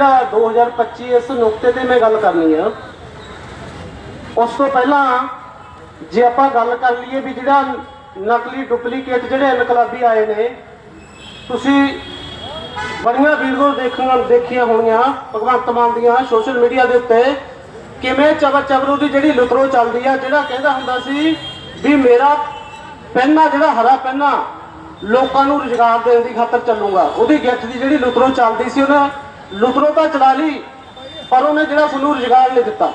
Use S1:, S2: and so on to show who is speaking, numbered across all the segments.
S1: ਜਿਹੜਾ 2025 ਇਸ ਨੁਕਤੇ ਤੇ ਮੈਂ ਗੱਲ ਕਰਨੀ ਆ, ਉਸ ਤੋਂ ਪਹਿਲਾਂ ਜੇ ਆਪਾਂ ਗੱਲ ਕਰ ਲਈਏ ਵੀ ਜਿਹੜਾ ਨਕਲੀ ਡੁਪਲੀਕੇਟ ਜਿਹੜੇ ਇਨਕਲਾਬੀ ਆਏ ਨੇ, ਤੁਸੀਂ ਬੜੀਆਂ ਵੀਡੀਓ ਦੇਖੀਆਂ ਦੇਖੀਆਂ ਹੋਣੀਆਂ, ਭਗਵੰਤ ਮਾਨ ਦੀਆਂ ਸੋਸ਼ਲ ਮੀਡੀਆ ਦੇ ਉੱਤੇ, ਕਿਵੇਂ ਚਬਰ ਚਬਰੂ ਦੀ ਜਿਹੜੀ ਲੁਤਰੋ ਚੱਲਦੀ ਆ, ਜਿਹੜਾ ਕਹਿੰਦਾ ਹੁੰਦਾ ਸੀ ਵੀ ਮੇਰਾ ਪੈਨਾ ਜਿਹੜਾ ਹਰਾ ਪੈਨਾ ਲੋਕਾਂ ਨੂੰ ਰੁਜ਼ਗਾਰ ਦੇਣ ਦੀ ਖਾਤਰ ਚੱਲੂਗਾ, ਉਹਦੀ ਗਿੱਠ ਦੀ ਜਿਹੜੀ ਲੁਤਰੋ ਚੱਲਦੀ ਸੀ ਉਹਨੇ ਲੁਤਰੋ ਤਾਂ ਚਲਾ ਲਈ, ਪਰ ਉਹਨੇ ਜਿਹੜਾ ਸਾਨੂੰ ਰੁਜ਼ਗਾਰ ਨਹੀਂ ਦਿੱਤਾ।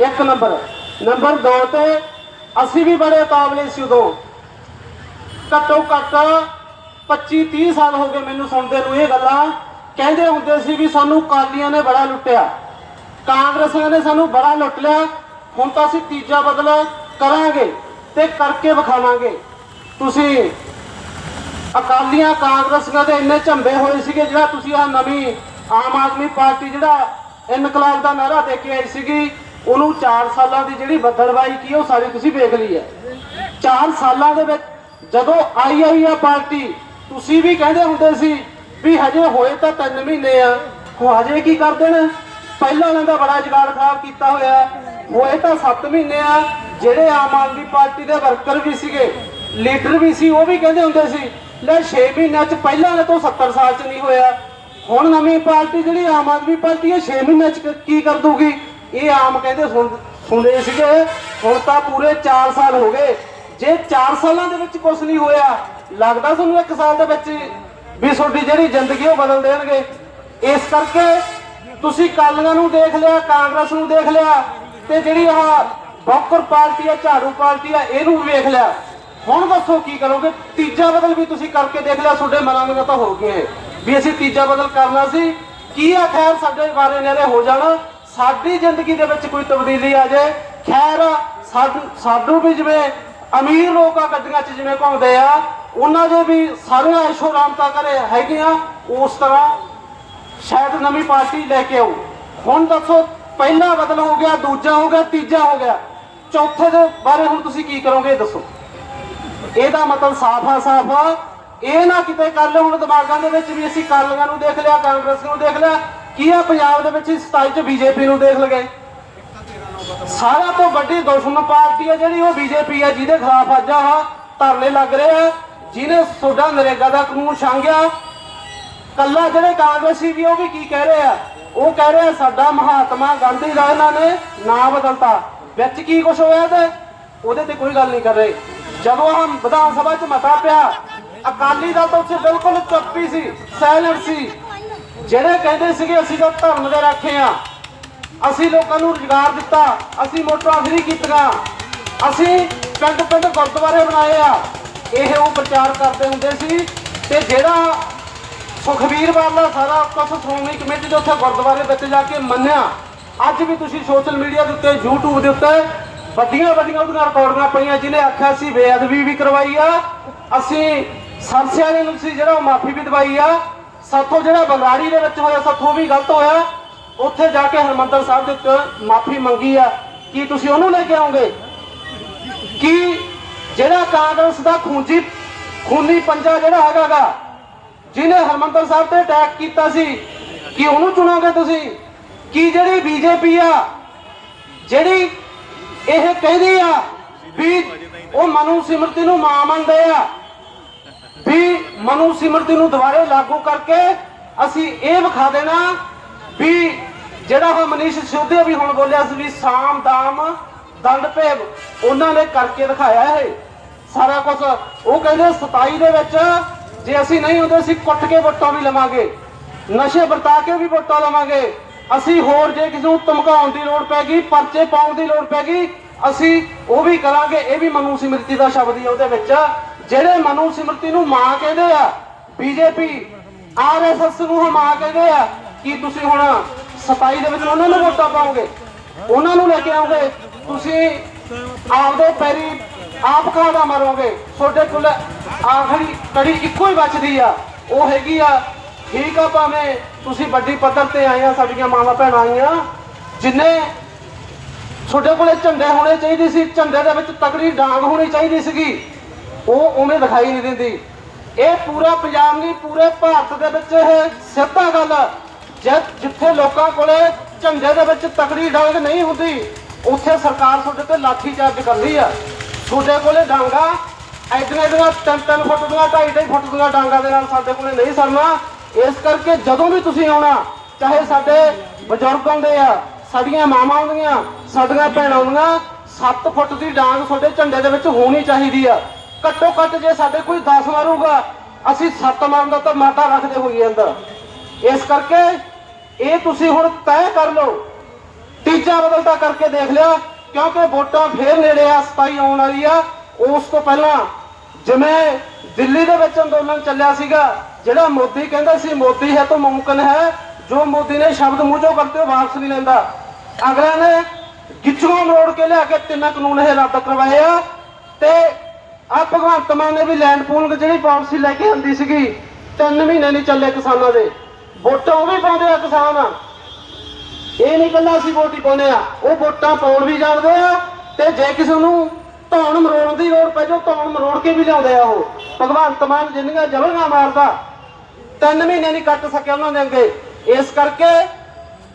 S1: ਇੱਕ ਨੰਬਰ। ਨੰਬਰ 2 ਤੇ ਅਸੀਂ ਵੀ ਬੜੇ ਕਾਬਲੇ ਸੀ ਉਦੋਂ। ਘੱਟੋ ਘੱਟ 25 30 ਸਾਲ ਹੋ ਗਏ ਮੈਨੂੰ ਸੁਣਦੇ ਨੂੰ ਇਹ ਗੱਲਾਂ। ਕਹਿੰਦੇ ਹੁੰਦੇ ਸੀ ਵੀ ਸਾਨੂੰ ਕਾਲੀਆਂ ਨੇ ਬੜਾ ਲੁੱਟਿਆ। ਕਾਂਗਰਸੀਆਂ ਨੇ ਸਾਨੂੰ ਬੜਾ ਲੁੱਟ ਲਿਆ। ਹੁਣ ਤਾਂ ਅਸੀਂ ਤੀਜਾ ਬਦਲਾ ਕਰਾਂਗੇ ਤੇ ਕਰਕੇ ਵਿਖਾਵਾਂਗੇ। ਤੁਸੀਂ ਅਕਾਲੀਆਂ ਕਾਂਗਰਸੀਆਂ ਦੇ ਇੰਨੇ ਝੰਬੇ ਹੋਏ ਸੀਗੇ ਜਿਹੜਾ ਤੁਸੀਂ ਆ ਨਵੀਂ ਆਮ ਆਦਮੀ ਪਾਰਟੀ ਜਿਹੜਾ ਇਨਕਲਾਬ ਦਾ ਨਾਰਾ ਦੇ ਕੇ ਆਈ ਸੀਗੀ, ਉਹਨੂੰ 4 ਸਾਲਾਂ ਦੀ ਜਿਹੜੀ ਬੱਦਲਵਾਈ ਕੀ ਉਹ ਸਾਰੀ ਤੁਸੀਂ ਵੇਖ ਲਈ ਹੈ 4 ਸਾਲਾਂ ਦੇ ਵਿੱਚ ਜਦੋਂ ਆਈ ਆਈ ਆ ਪਾਰਟੀ, ਤੁਸੀਂ ਵੀ ਕਹਿੰਦੇ ਹੁੰਦੇ ਸੀ ਵੀ ਹਜੇ ਹੋਏ ਤਾਂ 3 ਮਹੀਨੇ ਆ ਉਹ ਹਜੇ ਕੀ ਕਰਦੇ ਨੇ ਪਹਿਲਾਂ ਉਹਨਾਂ ਦਾ ਬੜਾ ਜਗਾੜ ਖਰਾਬ ਕੀਤਾ ਹੋਇਆ। ਹੋਏ ਤਾਂ 7 ਮਹੀਨੇ ਆ, ਜਿਹੜੇ ਆਮ ਆਦਮੀ ਪਾਰਟੀ ਦੇ ਵਰਕਰ ਵੀ ਸੀਗੇ, ਲੀਡਰ ਵੀ ਸੀ, ਉਹ ਵੀ ਕਹਿੰਦੇ ਹੁੰਦੇ ਸੀ ਲੈ 6 ਮਹੀਨਿਆਂ ਚ ਪਹਿਲਾਂ ਤੋਂ 70 ਸਾਲ ਚ ਨਹੀਂ ਹੋਇਆ। ਹੁਣ ਨਵੀਂ ਪਾਰਟੀ ਜਿਹੜੀ ਆਮ ਆਦਮੀ ਪਾਰਟੀ ਹੈ 6 ਮਹੀਨਿਆਂ ਚ ਕੀ ਕਰ ਦੂਗੀ ਇਹ ਆਮ ਕਹਿੰਦੇ ਸੁਣ ਸੁਣਦੇ ਸੀਗੇ, ਹੁਣ ਤਾਂ ਪੂਰੇ 4 ਸਾਲ ਹੋ ਗਏ। ਜੇ 4 ਸਾਲਾਂ ਦੇ ਵਿੱਚ ਕੁਝ ਨਹੀਂ ਹੋਇਆ, ਲੱਗਦਾ ਤੁਹਾਨੂੰ 1 ਸਾਲ ਦੇ ਵਿੱਚ ਵੀ ਤੁਹਾਡੀ ਜਿਹੜੀ ਜ਼ਿੰਦਗੀ ਉਹ ਬਦਲ ਦੇਣਗੇ। ਇਸ ਕਰਕੇ ਤੁਸੀਂ ਕਾਲੀਆਂ ਨੂੰ ਦੇਖ ਲਿਆ, ਕਾਂਗਰਸ ਨੂੰ ਦੇਖ ਲਿਆ, ਤੇ ਜਿਹੜੀ ਆਹ ਬੌਕਰ ਪਾਰਟੀ ਆ, ਝਾੜੂ ਪਾਰਟੀ ਆ, ਇਹਨੂੰ ਵੀ ਵੇਖ ਲਿਆ। ਹੁਣ ਦੱਸੋ ਕੀ ਕਰੋਗੇ? ਤੀਜਾ ਬਦਲ ਵੀ ਤੁਸੀਂ ਕਰਕੇ ਦੇਖ ਲਿਆ, ਤੁਹਾਡੇ ਮਨਾਂ ਦੇ ਤਾਂ ਹੋ ਗਏ ਵੀ ਅਸੀਂ ਤੀਜਾ ਬਦਲ ਕਰਨਾ ਸੀ। ਕੀ ਆ ਖੈਰ ਸਾਡੇ ਬਾਰੇ ਨੇੜੇ ਹੋ ਜਾਣ? ਸਾਡੀ ਜ਼ਿੰਦਗੀ ਦੇ ਵਿੱਚ ਕੋਈ ਤਬਦੀਲੀ ਆ ਜਾਏ। ਖੈਰ ਸਾਡ- ਸਾਨੂੰ ਵੀ ਜਿਵੇਂ ਅਮੀਰ ਲੋਕ ਆ ਗੱਡੀਆਂ 'ਚ ਜਿਵੇਂ ਘੁੰਮਦੇ ਆ, ਉਹਨਾਂ ਦੇ ਵੀ ਸਾਰੀਆਂ ਐਸ਼ੋ ਰਾਮਤਾ ਕਰੇ ਆ ਉਸ ਤਰ੍ਹਾਂ ਸ਼ਾਇਦ ਨਵੀਂ ਪਾਰਟੀ ਲੈ ਕੇ ਆਉ। ਹੁਣ ਦੱਸੋ, ਪਹਿਲਾ ਬਦਲ ਹੋ ਗਿਆ, ਦੂਜਾ ਹੋ ਗਿਆ, ਤੀਜਾ ਹੋ ਗਿਆ। ਚੌਥੇ ਦੇ ਬਾਰੇ ਹੁਣ ਤੁਸੀਂ ਕੀ ਕਰੋਗੇ ਇਹ ਦੱਸੋ। ਇਹਦਾ ਮਤਲਬ ਸਾਫ਼ ਆ ਸਾਫ਼ ਆ। ਇਹ ਨਾ ਕਿਤੇ ਕਰ ਲਿਓ ਹੁਣ ਦਿਮਾਗਾਂ ਦੇ ਵਿੱਚ ਵੀ ਅਸੀਂ ਕਾਲੀਆਂ ਨੂੰ ਦੇਖ ਲਿਆ, ਕਾਂਗਰਸ ਨੂੰ ਦੇਖ ਲਿਆ। ਕੀ ਆ ਪੰਜਾਬ ਦੇ ਵਿੱਚ 27 ਚ ਬੀਜੇਪੀ ਨੂੰ ਦੇਖ ਲਗੇ? ਸਾਰਾ ਤੋਂ ਵੱਡੀ ਦੁਸ਼ਮਣ ਪਾਰਟੀ ਹੈ ਜਿਹੜੀ ਉਹ ਬੀਜੇਪੀ ਹੈ ਜਿਹਦੇ ਖਿਲਾਫ ਅੱਜ ਆਹ ਧਰਨੇ ਲੱਗ ਰਹੇ ਆ, ਜਿਹਨੇ ਸੋਡਾ ਨਰੇਗਾ ਦਾ ਕਾਨੂੰਨ ਛਾਂਗਿਆ। ਕੱਲਾ ਜਿਹੜੇ ਕਾਂਗਰਸੀ ਵੀ ਉਹ ਵੀ ਕੀ ਕਹਿ ਰਹੇ ਆ? ਉਹ ਕਹਿ ਰਹੇ ਆ, ਸਾਡਾ ਮਹਾਤਮਾ ਗਾਂਧੀ ਦਾ ਇਹਨਾਂ ਨੇ ਨਾਂ ਬਦਲਤਾ। ਵਿੱਚ ਕੀ ਕੁਝ ਹੋਇਆ ਤੇ? ਉਹਦੇ ਤੇ ਕੋਈ ਗੱਲ ਨਹੀਂ ਕਰ ਰਹੇ। ਜਦੋਂ ਹਮ ਵਿਧਾਨ ਸਭਾ 'ਚ ਮਤਾ ਪਿਆ, ਅਕਾਲੀ ਦਲ ਤਾਂ ਉੱਥੇ ਬਿਲਕੁਲ ਚੁੱਪੀ ਸੀ ਸਾਇਲੈਂਟ ਸੀ। ਜਿਹੜੇ ਕਹਿੰਦੇ ਸੀਗੇ, ਅਸੀਂ ਤਾਂ ਧਰਮ ਦੇ ਰਾਖੇ ਆ। ਅਸੀਂ ਲੋਕਾਂ ਨੂੰ ਰੁਜ਼ਗਾਰ ਦਿੱਤਾ, ਅਸੀਂ ਮੋਟਰਾਂ ਫਰੀ ਕੀਤੀਆਂ। ਅਸੀਂ ਪਿੰਡ ਪਿੰਡ ਗੁਰਦੁਆਰੇ ਬਣਾਏ ਆ। ਇਹ ਉਹ ਪ੍ਰਚਾਰ ਕਰਦੇ ਹੁੰਦੇ ਸੀ ਤੇ ਜਿਹੜਾ ਸੁਖਬੀਰ ਬਾਦਲ ਸਾਰਾ ਕੁਝ ਸ਼੍ਰੋਮਣੀ ਕਮੇਟੀ ਦੇ ਉੱਥੇ ਗੁਰਦੁਆਰੇ ਵਿੱਚ ਜਾ ਕੇ ਮੰਨਿਆ। ਅੱਜ ਵੀ ਤੁਸੀਂ ਸੋਸ਼ਲ ਮੀਡੀਆ ਦੇ ਉੱਤੇ, YouTube ਦੇ ਉੱਤੇ ਵੱਡੀਆਂ ਵੱਡੀਆਂ ਉਹਦੀਆਂ ਰਿਕਾਰਡਿੰਗਾਂ ਪਈਆਂ, ਜਿਹਨੇ ਆਖਿਆ ਸੀ ਬੇਅਦਬੀ ਵੀ ਕਰਵਾਈ ਆ। ਅਸੀਂ ਸਰਸਿਆਰੇ ਨੂੰ ਸੀ ਜਿਹੜਾ ਉਹ ਮਾਫੀ ਵੀ ਦਵਾਈ ਆ। ਸਾਥੋਂ ਜਿਹੜਾ ਬੰਗਾੜੀ ਦੇ ਵਿੱਚ ਹੋਇਆ, ਸਾਥੋਂ ਵੀ ਗਲਤ ਹੋਇਆ, ਉੱਥੇ ਜਾ ਕੇ ਹਰਮੰਦਰ ਸਾਹਿਬ ਦੇ ਉੱਤੇ ਮਾਫੀ ਮੰਗੀ ਆ। ਕੀ ਤੁਸੀਂ ਉਹਨੂੰ ਲੈ ਕੇ ਆਉਂਗੇ ਕਿ ਜਿਹੜਾ ਕਾਂਗਰਸ ਦਾ ਖੂੰਜੀ, ਖੂਨੀ ਪੰਜਾ ਜਿਹੜਾ ਹੈਗਾਗਾ, ਜਿਹਨੇ ਹਰਮੰਦਰ ਸਾਹਿਬ ਤੇ ਅਟੈਕ ਕੀਤਾ ਸੀ, ਕਿ ਉਹਨੂੰ ਚੁਣੋਗੇ ਤੁਸੀਂ? ਕੀ ਜਿਹੜੀ ਬੀਜੇਪੀ ਆ, ਜਿਹੜੀ ਇਹ ਕਹਿੰਦੀ ਆ ਵੀ ਉਹ ਮਨੂ ਸਿਮਰਤੀ ਨੂੰ ਮਾਂ ਮੰਨਦੇ ਆ। ਵੀ ਮਨੂ ਸਿਮਰਤੀ ਨੂੰ ਦੁਬਾਰੇ ਲਾਗੂ ਕਰਕੇ ਅਸੀਂ ਇਹ ਵਿਖਾ ਦੇਣਾ ਵੀ ਜਿਹੜਾ ਉਹ ਮਨੀਸ਼ ਸਿਸੋਦੀਆ ਵੀ ਹੁਣ ਬੋਲਿਆ ਸੀ ਵੀ ਸਾਮ ਦਾਮ ਦੰਡ ਭੇਵ ਉਹਨਾਂ ਨੇ ਕਰਕੇ ਦਿਖਾਇਆ ਇਹ। ਸਾਰਾ ਕੁਝ ਉਹ ਕਹਿੰਦੇ 27 ਦੇ ਵਿੱਚ ਜੇ ਅਸੀਂ ਨਹੀਂ ਹੁੰਦੇ ਅਸੀਂ ਕੁੱਟ ਕੇ ਵੋਟਾਂ ਵੀ ਲਵਾਂਗੇ। ਨਸ਼ੇ ਵਰਤਾ ਕੇ ਵੀ ਵੋਟਾਂ ਲਵਾਂਗੇ। ਅਸੀਂ ਹੋਰ ਜੇ ਕਿਸੇ ਨੂੰ ਧਮਕਾਉਣ ਦੀ ਲੋੜ ਪੈ ਗਈ, ਪਰਚੇ ਪਾਉਣ ਦੀ ਲੋੜ ਪੈ ਗਈ, ਅਸੀਂ ਉਹ ਵੀ ਕਰਾਂਗੇ, ਇਹ ਵੀ ਮਨੂ ਸਿਮਰਤੀ ਦਾ ਸ਼ਬਦ ਹੀ ਉਹਦੇ ਵਿੱਚ। ਜਿਹੜੇ ਮਨੂ ਸਿਮਰਤੀ ਨੂੰ ਮਾਂ ਕਹਿੰਦੇ ਆ, ਬੀਜੇਪੀ ਆਰਐਸਐਸ ਨੂੰ ਮਾਂ ਕਹਿੰਦੇ ਆ, ਕੀ ਤੁਸੀਂ ਹੁਣ 27 ਦੇ ਵਿੱਚ ਉਹਨਾਂ ਨੂੰ ਵੋਟਾਂ ਪਾਓਗੇ? ਉਹਨਾਂ ਨੂੰ ਲੈ ਕੇ ਆਓਗੇ? ਤੁਸੀਂ ਆਪਦੇ ਪੈਰੀ ਆਪ ਕਾਹਦਾ ਮਰੋਗੇ। ਤੁਹਾਡੇ ਕੋਲ ਆਖਰੀ ਕੜੀ ਇੱਕੋ ਹੀ ਬਚਦੀ ਆ, ਉਹ ਹੈਗੀ ਆ ਠੀਕ ਆ ਭਾਵੇਂ ਤੁਸੀਂ ਵੱਡੀ ਪੱਧਰ ਤੇ ਆਏ ਆ, ਸਾਡੀਆਂ ਮਾਵਾਂ ਭੈਣਾਂ ਆਈਆਂ। ਜਿੰਨੇ ਤੁਹਾਡੇ ਕੋਲੇ ਝੰਡੇ ਹੋਣੇ ਚਾਹੀਦੇ ਸੀ, ਝੰਡੇ ਦੇ ਵਿੱਚ ਤਕੜੀ ਡਾਂਗ ਹੋਣੀ ਚਾਹੀਦੀ ਸੀਗੀ, ਉਹ ਉਵੇਂ ਦਿਖਾਈ ਨਹੀਂ ਦਿੰਦੀ। ਇਹ ਪੂਰਾ ਪੰਜਾਬ ਨਹੀਂ, ਪੂਰੇ ਭਾਰਤ ਦੇ ਵਿੱਚ ਇਹ ਸਿੱਧਾ ਗੱਲ। ਜੇ ਜਿੱਥੇ ਲੋਕਾਂ ਕੋਲੇ ਝੰਡੇ ਦੇ ਵਿੱਚ ਤਕੜੀ ਡਾਂਗ ਨਹੀਂ ਹੁੰਦੀ, ਉੱਥੇ ਸਰਕਾਰ ਤੁਹਾਡੇ ਤੇ ਲਾਠੀ ਚਾਰਜ ਕਰਦੀ ਆ। ਤੁਹਾਡੇ ਕੋਲੇ ਡਾਂਗਾ ਐਡੀਆਂ ਐਡੀਆਂ ਤਿੰਨ ਤਿੰਨ ਫੁੱਟ ਦੀਆਂ ਢਾਈ ਢਾਈ ਫੁੱਟ ਦੀਆਂ ਡਾਂਗਾ ਦੇ ਨਾਲ ਸਾਡੇ ਕੋਲੇ ਨਹੀਂ ਸਰਨਾ। ਇਸ ਕਰਕੇ ਜਦੋਂ ਵੀ ਤੁਸੀਂ ਆਉਣਾ, ਚਾਹੇ ਸਾਡੇ ਬਜ਼ੁਰਗ ਆਉਂਦੇ ਆ, ਸਾਡੀਆਂ ਮਾਵਾਂ ਆਉਂਦੀਆਂ, ਸਾਡੀਆਂ ਭੈਣਾਂ ਆਉਂਦੀਆਂ 7 ਫੁੱਟ ਦੀ ਡਾਂਗ ਤੁਹਾਡੇ ਝੰਡੇ ਦੇ ਵਿੱਚ ਹੋਣੀ ਚਾਹੀਦੀ ਆ। ਘੱਟੋ ਘੱਟ ਜੇ ਸਾਡੇ ਕੋਈ 10 ਮਾਰੂਗਾ, ਅਸੀਂ 7 ਮਾਰਨ ਦਾ ਤਾਂ ਮਾਤਾ ਰੱਖਦੇ ਹੋਈਏ ਅੰਦਰ। ਇਸ ਕਰਕੇ ਇਹ ਤੁਸੀਂ ਹੁਣ ਤੈਅ ਕਰ ਲਓ। ਤੀਜਾ ਬਦਲਦਾ ਕਰਕੇ ਦੇਖ ਲਿਆ, ਕਿਉਂਕਿ ਵੋਟਾਂ ਫੇਰ ਨੇੜੇ ਆ 27 ਆਉਣ ਵਾਲੀ ਆ। ਉਸ ਤੋਂ ਪਹਿਲਾਂ ਜਿਵੇਂ ਦਿੱਲੀ ਦੇ ਵਿੱਚ ਅੰਦੋਲਨ ਚੱਲਿਆ ਸੀਗਾ। ਜਿਹੜਾ ਮੋਦੀ ਕਹਿੰਦਾ ਸੀ, ਮੋਦੀ ਹੈ ਤਾਂ ਮੁਮਕਿਨ ਹੈ। ਜੋ ਮੋਦੀ ਨੇ ਸ਼ਬਦ ਮੂੰਹ ਚੋਂ ਕਰਤੇ ਵਾਪਸ ਨਹੀਂ ਲੈਂਦਾ। ਅਗਲਾ ਨੇ ਗਿੱਚੋਂ ਮੋੜ ਕੇ ਲਿਆ ਕੇ ਤਿੰਨ ਕਾਨੂੰਨ ਇਹ ਰੱਦ ਕਰਵਾਏ ਆ। ਤੇ ਆ ਭਗਵੰਤ ਮਾਨ ਨੇ ਵੀ ਲੈਂਡ ਪੂਲਿੰਗ ਜਿਹੜੀ ਪਾਲਿਸੀ ਲੈ ਕੇ ਆਂਦੀ ਸੀਗੀ, ਤਿੰਨ ਮਹੀਨੇ ਨਹੀਂ ਚੱਲੇ ਕਿਸਾਨਾਂ ਦੇ। ਵੋਟਾਂ ਉਹ ਵੀ ਪਾਉਂਦੇ ਆ ਕਿਸਾਨ। ਇਹ ਨਹੀਂ ਕੱਲਾ ਅਸੀਂ ਵੋਟ ਹੀ ਪਾਉਂਦੇ ਆ। ਉਹ ਵੋਟਾਂ ਪਾਉਣ ਵੀ ਜਾਣਦੇ ਆ ਤੇ ਜੇ ਕਿਸੇ ਨੂੰ ਧੌਣ ਮਰੋਣ ਦੀ ਲੋੜ ਪੈ ਜਾਓ ਧੌਣ ਮਰੋੜ ਕੇ ਵੀ ਲਿਆਉਂਦੇ ਆ ਉਹ। ਭਗਵੰਤ ਮਾਨ ਜਿੰਨੀਆਂ ਜਬਲੀਆਂ ਮਾਰਦਾ, ਤਿੰਨ ਮਹੀਨੇ ਨਹੀਂ ਕੱਟ ਸਕਿਆ ਉਹਨਾਂ ਦੇ ਅੱਗੇ। ਇਸ ਕਰਕੇ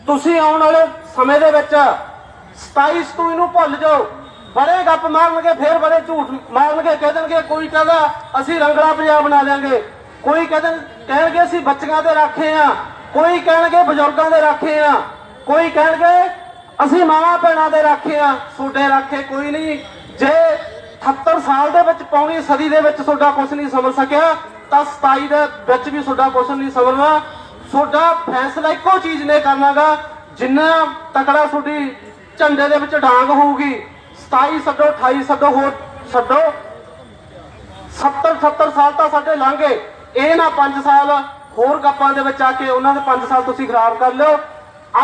S1: ਤੁਸੀਂ ਆਉਣ ਵਾਲੇ ਸਮੇਂ ਦੇ ਵਿੱਚ 27 ਸਤੂਈ ਨੂੰ ਭੁੱਲ ਜਾਓ। ਬੜੇ ਗੱਪ ਮਾਰਨਗੇ, ਫੇਰ ਬੜੇ ਝੂਠ ਮਾਰਨਗੇ, ਕਹਿ ਦੇਣਗੇ, ਕੋਈ ਕਹਿੰਦਾ ਅਸੀਂ ਰੰਗਲਾ ਪੰਜਾਬ ਬਣਾ ਦਿਆਂਗੇ ਕੋਈ ਕਹਿੰਦੇ ਕਹਿਣਗੇ ਅਸੀਂ ਬੱਚਿਆਂ ਦੇ ਰਾਖੇ ਆ। ਕੋਈ ਕਹਿਣਗੇ ਬਜ਼ੁਰਗਾਂ ਦੇ ਰਾਖੇ ਆ। ਕੋਈ ਕਹਿਣਗੇ ਅਸੀਂ ਮਾਵਾਂ ਭੈਣਾਂ ਦੇ ਰਾਖੇ ਆ। ਤੁਹਾਡੇ ਰਾਖੇ ਕੋਈ ਨਹੀਂ। ਜੇ 78 ਸਾਲ ਦੇ ਵਿੱਚ ਪੌਣੀ ਸਦੀ ਦੇ ਵਿੱਚ ਤੁਹਾਡਾ ਕੁਝ ਨਹੀਂ ਸਮਝ ਸਕਿਆ, ਤਾਂ 27 ਦੇ ਵਿੱਚ ਵੀ ਤੁਹਾਡਾ ਕੁਝ ਨਹੀਂ ਸਮਝਣਾ ਤੁਹਾਡਾ ਫੈਸਲਾ ਇੱਕੋ ਚੀਜ਼ ਨੇ ਕਰਨਾਗਾ, ਜਿੰਨਾ ਤਕੜਾ ਤੁਹਾਡੀ ਝੰਡੇ ਦੇ ਵਿੱਚ ਡਾਂਗ ਹੋਊਗੀ। 27 ਛੱਡੋ 28 ਛੱਡੋ, ਹੋਰ ਛੱਡੋ। 70 70 ਸਾਲ ਤਾਂ ਸਾਡੇ ਲੰਘੇ। ਇਹ ਨਾ 5 ਸਾਲ, ਹੋਰ ਗੱਪਾਂ ਦੇ ਵਿੱਚ ਆ ਕੇ ਉਹਨਾਂ ਦੇ 5 ਸਾਲ ਤੁਸੀਂ ਖਰਾਬ ਕਰ ਲਿਓ।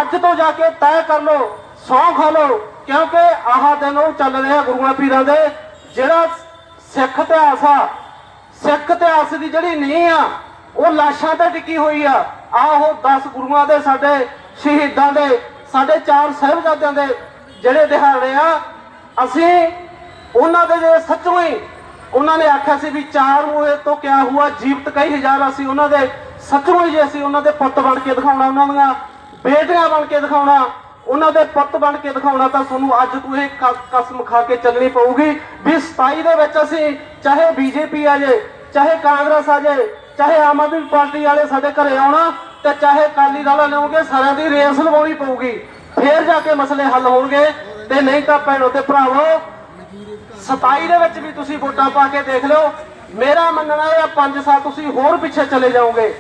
S1: ਅੱਜ ਤੋਂ ਜਾ ਕੇ ਤੈਅ ਕਰ ਲਓ ਸੌਂ ਖਾ ਲਓ, ਕਿਉਂਕਿ ਆਹ ਦਿਨ ਉਹ ਚੱਲ ਰਿਹਾ ਗੁਰੂਆਂ ਪੀਰਾਂ ਦੇ, ਜਿਹੜਾ ਸਿੱਖ ਇਤਿਹਾਸ ਆ, ਸਿੱਖ ਇਤਿਹਾਸ ਦੀ ਜਿਹੜੀ ਨੀਂਹ ਆ, ਉਹ ਲਾਸ਼ਾਂ ਤੇ ਟਿਕੀ ਹੋਈ ਆ। ਆ ਉਹ 10 ਗੁਰੂਆਂ ਦੇ ਸਾਡੇ ਸ਼ਹੀਦਾਂ ਦੇ, ਸਾਡੇ ਚਾਰ ਸਾਹਿਬਜ਼ਾਦਿਆਂ ਦੇ ਜਿਹੜੇ ਦਿਹਾੜੇ ਆ, ਅਸੀਂ ਉਹਨਾਂ ਦੇ ਜਿਹੜੇ ਸੱਚੋ ਹੀ ਉਹਨਾਂ ਨੇ ਆਖਿਆ ਸੀ ਵੀ ਚਾਰ ਮੂਹੇ ਤੋਂ ਕਿਆ ਹੁਆ ਜੀਵਤ ਕਈ ਹਜ਼ਾਰ ਅਸੀਂ ਉਹਨਾਂ ਦੇ ਸੱਚੋ ਹੀ ਜੇ ਅਸੀਂ ਉਹਨਾਂ ਦੇ ਪੁੱਤ ਬਣ ਕੇ ਦਿਖਾਉਣਾ ਉਹਨਾਂ ਦੀਆਂ, ਬੇਟੀਆਂ ਬਣ ਕੇ ਦਿਖਾਉਣਾ ਉਹਨਾਂ ਦੇ ਪੁੱਤ ਬਣ ਕੇ ਦਿਖਾਉਣਾ ਤਾਂ ਤੁਹਾਨੂੰ ਅੱਜ ਤੋਂ ਇਹ ਕਸਮ ਖਾ ਕੇ ਚੱਲਣੀ ਪਊਗੀ ਵੀ 27 ਦੇ ਵਿੱਚ ਅਸੀਂ ਚਾਹੇ ਬੀਜੇਪੀ ਆ ਜੇ, ਚਾਹੇ ਕਾਂਗਰਸ ਆ ਜੇ, ਚਾਹੇ ਆਮ ਆਦਮੀ ਪਾਰਟੀ ਵਾਲੇ ਸਾਡੇ ਘਰੇ ਆਉਣਾ ਤੇ ਚਾਹੇ ਅਕਾਲੀ ਦਲ ਵਾਲੇ ਆਉਣਗੇ ਸਾਰਿਆਂ ਦੀ ਰੇਸ ਲਵਾਉਣੀ ਪਊਗੀ। ਫੇਰ ਜਾ ਕੇ ਮਸਲੇ ਹੱਲ ਹੋਣਗੇ ਤੇ ਨਹੀਂ ਤਾਂ ਭੈਣੋ ਤੇ ਭਰਾਵੋ 27 ਦੇ ਵਿੱਚ ਵੀ ਤੁਸੀਂ ਵੋਟਾਂ ਪਾ ਕੇ ਦੇਖ ਲਿਓ। ਮੇਰਾ ਮੰਨਣਾ ਇਹ 5 ਸਾਲ ਤੁਸੀਂ ਹੋਰ ਪਿੱਛੇ ਚਲੇ ਜਾਓਗੇ।